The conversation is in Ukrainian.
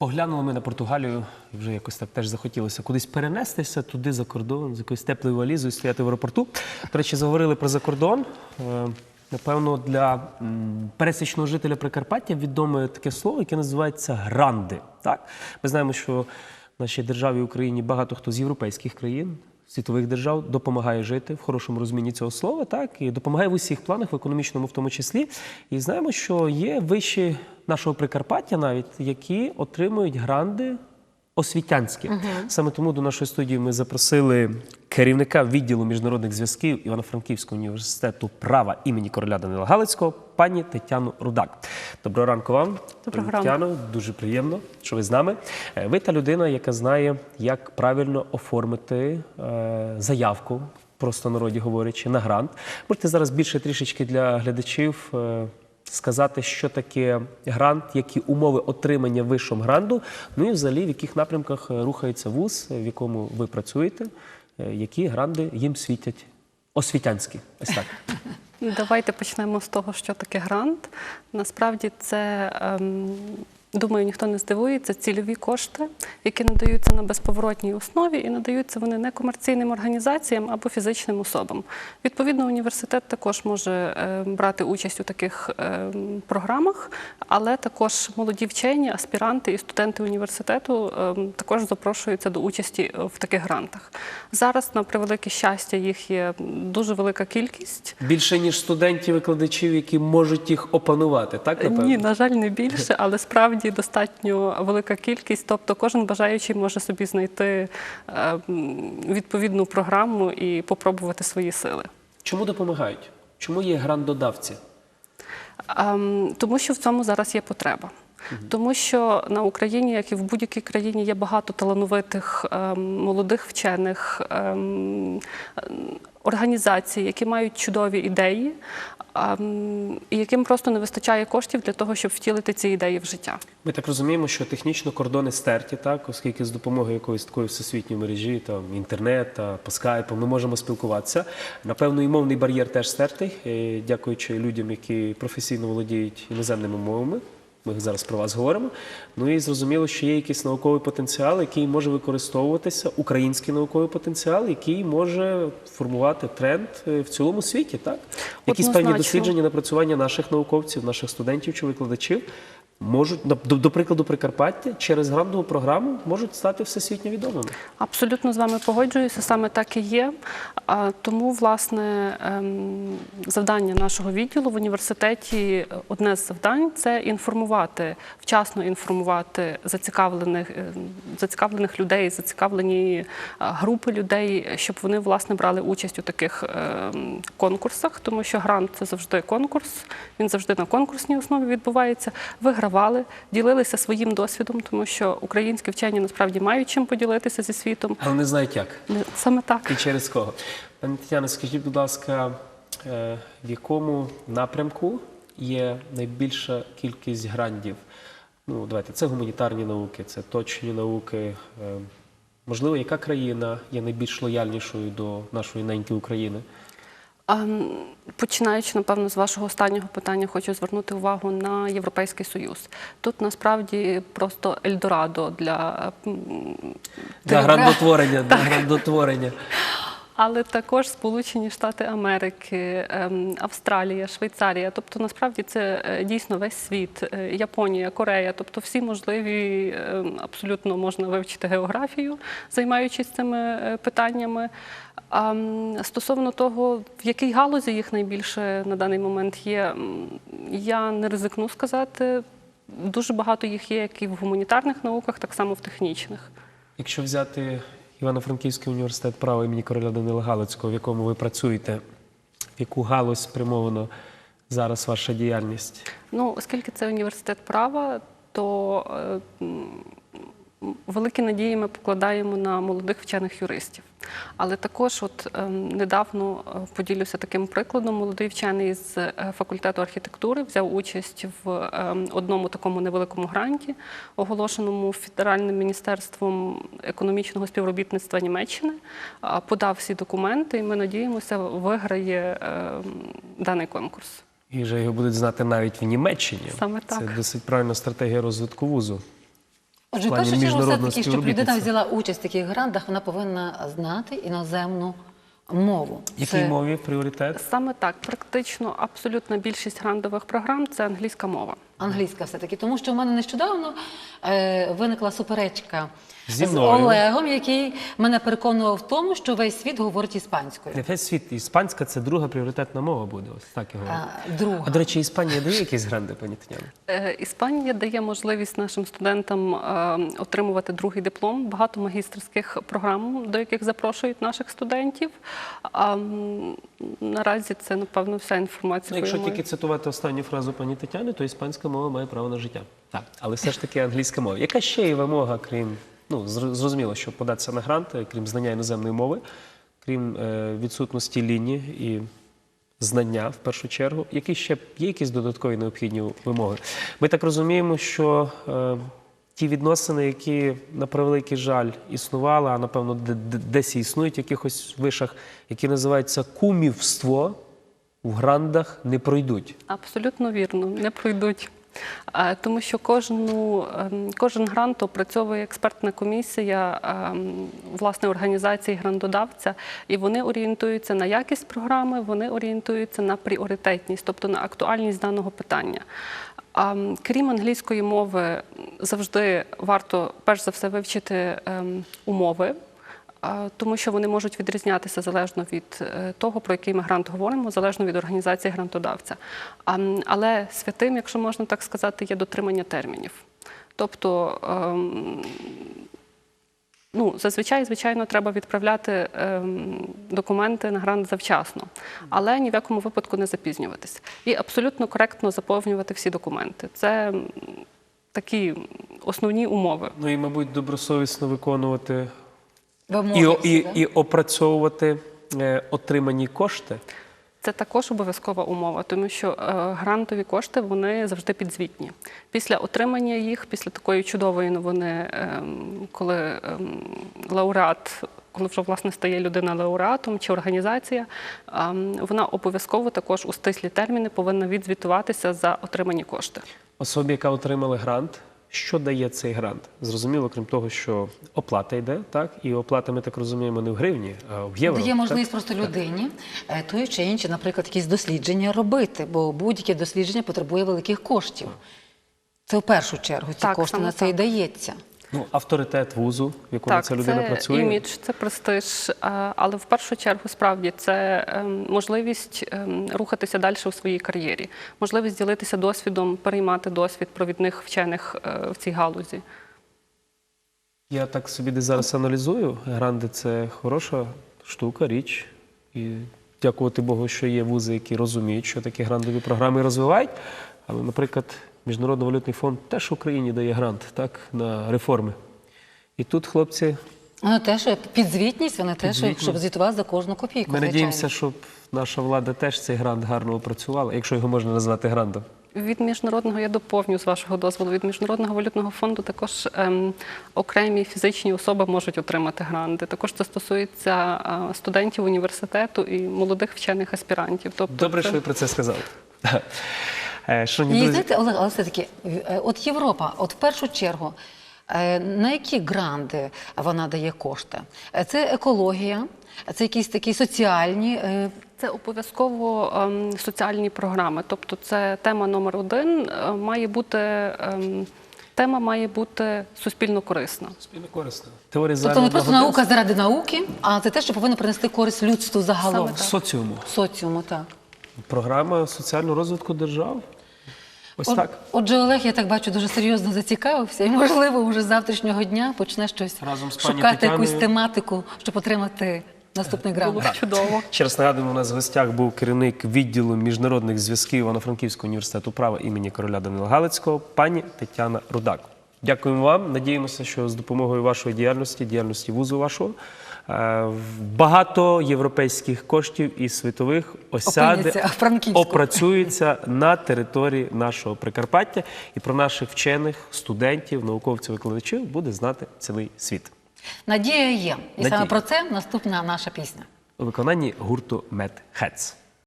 Поглянули ми на Португалію, і вже якось так теж захотілося кудись перенестися туди за кордон, з якоюсь теплою валізою, стояти в аеропорту. До речі, заговорили про закордон. Е, Напевно, для пересічного жителя Прикарпаття відоме таке слово, яке називається гранди. Так? Ми знаємо, що в нашій державі Україні багато хто з європейських країн, світових держав допомагає жити в хорошому розумінні цього слова, так і допомагає в усіх планах, в економічному в тому числі. І знаємо, що є вищі нашого Прикарпаття, навіть які отримують гранди освітянські. Саме тому до нашої студії ми запросили керівника відділу міжнародних зв'язків Івано-Франківського університету права імені короля Данила Галицького, пані Тетяну Рудак. Доброго ранку вам. Доброго. Тетяно, дуже приємно, що ви з нами. Е, Ви та людина, яка знає, як правильно оформити е, заявку, просто народі говорячи, на грант. Можете зараз більше трішечки для глядачів. Сказати, що таке грант, які умови отримання вишом гранту, ну і взагалі в яких напрямках е, рухається вуз, е, в якому ви працюєте, е, які гранди їм світять освітянські. Ось так. Давайте почнемо з того, що таке грант. Насправді це, ем, думаю, ніхто не здивується, цільові кошти, які надаються на безповоротній основі, і надаються вони некомерційним організаціям або фізичним особам. Відповідно, університет також може ем, брати участь у таких ем, програмах, але також молоді вчені, аспіранти і студенти університету ем, також запрошуються до участі в таких грантах. Зараз, на превелике щастя, їх є дуже велика кількість. Більше ніж студентів, викладачів, які можуть їх опанувати, так напевно? Ні, на жаль, не більше, але справді достатньо велика кількість. Тобто кожен бажаючий може собі знайти е, відповідну програму і попробувати свої сили. Чому допомагають? Чому є грандодавці? Ем, Тому що в цьому зараз є потреба. Тому що на Україні, як і в будь-якій країні, є багато талановитих ем, молодих вчених ем, організацій, які мають чудові ідеї, ем, і яким просто не вистачає коштів для того, щоб втілити ці ідеї в життя. Ми так розуміємо, що технічно кордони стерті, так, оскільки з допомогою якоїсь такої всесвітньої мережі, там інтернета, по скайпу, ми можемо спілкуватися. Напевно, і мовний бар'єр теж стертий, е, дякуючи людям, які професійно володіють іноземними мовами. Ми зараз про вас говоримо. Ну і зрозуміло, що є якийсь науковий потенціал, який може використовуватися, український науковий потенціал, який може формувати тренд е, в цілому світі, так? Якісь певні дослідження, напрацювання наших науковців, наших студентів чи викладачів можуть, до, прикладу, Прикарпаття через грантову програму можуть стати всесвітньо відомими. Абсолютно з вами погоджуюся, саме так і є. Тому, власне, ем, завдання нашого відділу в університеті одне з завдань це інформувати, вчасно інформувати зацікавлених, е, зацікавлених людей, зацікавлені е, групи людей, щоб вони власне брали участь у таких ем, конкурсах, тому що грант це завжди конкурс, він завжди на конкурсній основі відбувається. Вигравали, ділилися своїм досвідом, тому що українські вчені насправді мають чим поділитися зі світом. Але не знають як Саме так. і через кого. Пані Тетяна, скажіть, будь ласка, е, в якому напрямку є найбільша кількість грантів? Ну, давайте, це гуманітарні науки, це точні науки. Е, Можливо, яка країна є найбільш лояльнішою до нашої неньки України? Починаючи, напевно, з вашого останнього питання, хочу звернути увагу на Європейський Союз. Тут насправді просто Ельдорадо для Для грандотворення, для грандотворення. але також Сполучені Штати Америки, ем, Австралія, Швейцарія. Тобто, насправді це е, дійсно весь світ, Е, Японія, Корея. Тобто, всі можливі ем, абсолютно можна вивчити географію, займаючись цими е, питаннями. А стосовно того, в якій галузі їх найбільше на даний момент є, я не ризикну сказати. Дуже багато їх є, як і в гуманітарних науках, так само в технічних. Якщо взяти Івано-Франківський університет права імені короля Данила Галицького, в якому ви працюєте, в яку галузь спрямовано зараз ваша діяльність? Ну, оскільки це університет права, то е, великі надії ми покладаємо на молодих вчених юристів. Але також, от ем, недавно е, поділюся таким прикладом. Молодий вчений з е, факультету архітектури взяв участь в ем, одному такому невеликому гранті, оголошеному Федеральним міністерством економічного співробітництва Німеччини. Подав всі документи, і ми надіємося, виграє ем, даний конкурс. І вже його будуть знати навіть в Німеччині. Саме так. Це досить правильна стратегія розвитку вузу. Отже, перше чергу, все-таки, щоб людина взяла участь в таких грантах, вона повинна знати іноземну мову. Якій Це- мові пріоритет? Саме так, практично абсолютна більшість грантових програм це англійська мова. Англійська все-таки, тому що в мене нещодавно е, виникла суперечка Зі з мною. Олегом, який мене переконував в тому, що весь світ говорить іспанською. Не весь світ. Іспанська це друга пріоритетна мова буде. Ось так і говорю. А, друга. А до речі, Іспанія дає якісь гранди, пані Тетяно? Е, Іспанія дає можливість нашим студентам е, отримувати другий диплом, багато магістерських програм, до яких запрошують наших студентів. А м, наразі це напевно вся інформація. Ну, яку якщо я маю. тільки цитувати останню фразу пані Тетяни, то іспанська мова має право на життя. Так, але все ж таки англійська мова. Яка ще є вимога, крім ну зрозуміло, що податися на грант, е, крім знання іноземної мови, крім е, відсутності лінії і знання в першу чергу, які ще є якісь додаткові необхідні вимоги? Ми так розуміємо, що е, ті відносини, які на превеликий жаль існували, а напевно де- де- десь існують в якихось вишах, які називаються кумівство, в грандах не пройдуть. Абсолютно вірно, не пройдуть. Е, Тому що кожну, ем, кожен грант опрацьовує експертна комісія ем, власне організації грантодавця, і вони орієнтуються на якість програми, вони орієнтуються на пріоритетність, тобто на актуальність даного питання. Крім англійської мови, завжди варто перш за все вивчити ем, умови. Тому що вони можуть відрізнятися залежно від е, того, про який ми грант говоримо, залежно від організації грантодавця. Але святим, якщо можна так сказати, є дотримання термінів. Тобто, ем, ну, зазвичай, звичайно, треба відправляти ем, документи на грант завчасно, але ні в якому випадку не запізнюватися. І абсолютно коректно заповнювати всі документи. Це такі основні умови. Ну і, мабуть, добросовісно виконувати Вимоги і, і, і опрацьовувати е, отримані кошти. Це також обов'язкова умова, тому що е, грантові кошти вони завжди підзвітні. Після отримання їх, після такої чудової новини, ем, коли ем, лауреат, коли вже власне стає людина лауреатом чи організація, ем, вона обов'язково також у стислі терміни повинна відзвітуватися за отримані кошти. Особі, яка отримала грант, що дає цей грант? Зрозуміло, крім того, що оплата йде, так? І оплата, ми так розуміємо, не в гривні, а в євро. Дає так? можливість просто людині той тої чи інші, наприклад, якісь дослідження робити, бо будь-яке дослідження потребує великих коштів. Це в першу чергу ці Так, кошти на це і дається. Ну, авторитет вузу, в якому ця людина це працює. імідж, це престиж, але в першу чергу справді це ем, можливість ем, рухатися далі у своїй кар'єрі, можливість ділитися досвідом, переймати досвід провідних вчених е, в цій галузі. Я так собі десь зараз аналізую. Гранди це хороша штука, річ. І дякувати Богу, що є вузи, які розуміють, що такі грандові програми розвивають. Але, наприклад, Міжнародний валютний фонд теж Україні дає грант так, на реформи. І тут хлопці, Ну, те, що підзвітність, вони теж, Підзвітність. щоб звітувати за кожну копійку. ми звичайно. надіємося, щоб наша влада теж цей грант гарно опрацювала, якщо його можна назвати грантом. Від міжнародного я доповню з вашого дозволу. Від міжнародного валютного фонду також ем, окремі фізичні особи можуть отримати гранти. Також це стосується е, студентів університету і молодих вчених аспірантів. Тобто Добре, це- що ви про це сказали. Е, Шановні І друзі, знаєте, Олег, але все-таки, е, от Європа, от в першу чергу, е, на які гранди вона дає кошти? Це екологія, це якісь такі соціальні. Це обов'язково ем, соціальні програми. Тобто, це тема номер один має бути. ем, Тема має бути суспільно корисна. спільно корисно. Теорія Тобто не просто наука заради науки, а це те, що повинно принести користь людству загалом. Соціуму. Соціуму, так. Програма соціального розвитку держав. Ось От- так. Отже, Олег, я так бачу, дуже серйозно зацікавився, і можливо, вже з завтрашнього дня почне щось Разом з пані шукати якусь тематику, щоб отримати наступний грант. Було чудово. Ще раз нагадуємо, у нас в гостях був керівник відділу міжнародних зв'язків Івано-Франківського університету права імені короля Данила Галицького, пані Тетяна Рудак. Дякуємо вам. Надіємося, що з допомогою вашої діяльності, діяльності вузу вашого, багато європейських коштів і світових осяде, опрацюється опрацюються на території нашого Прикарпаття. І про наших вчених, студентів, науковців, викладачів буде знати цілий світ. Надія є. І Надія. саме про це наступна наша пісня. У виконанні гурту Мед Hats.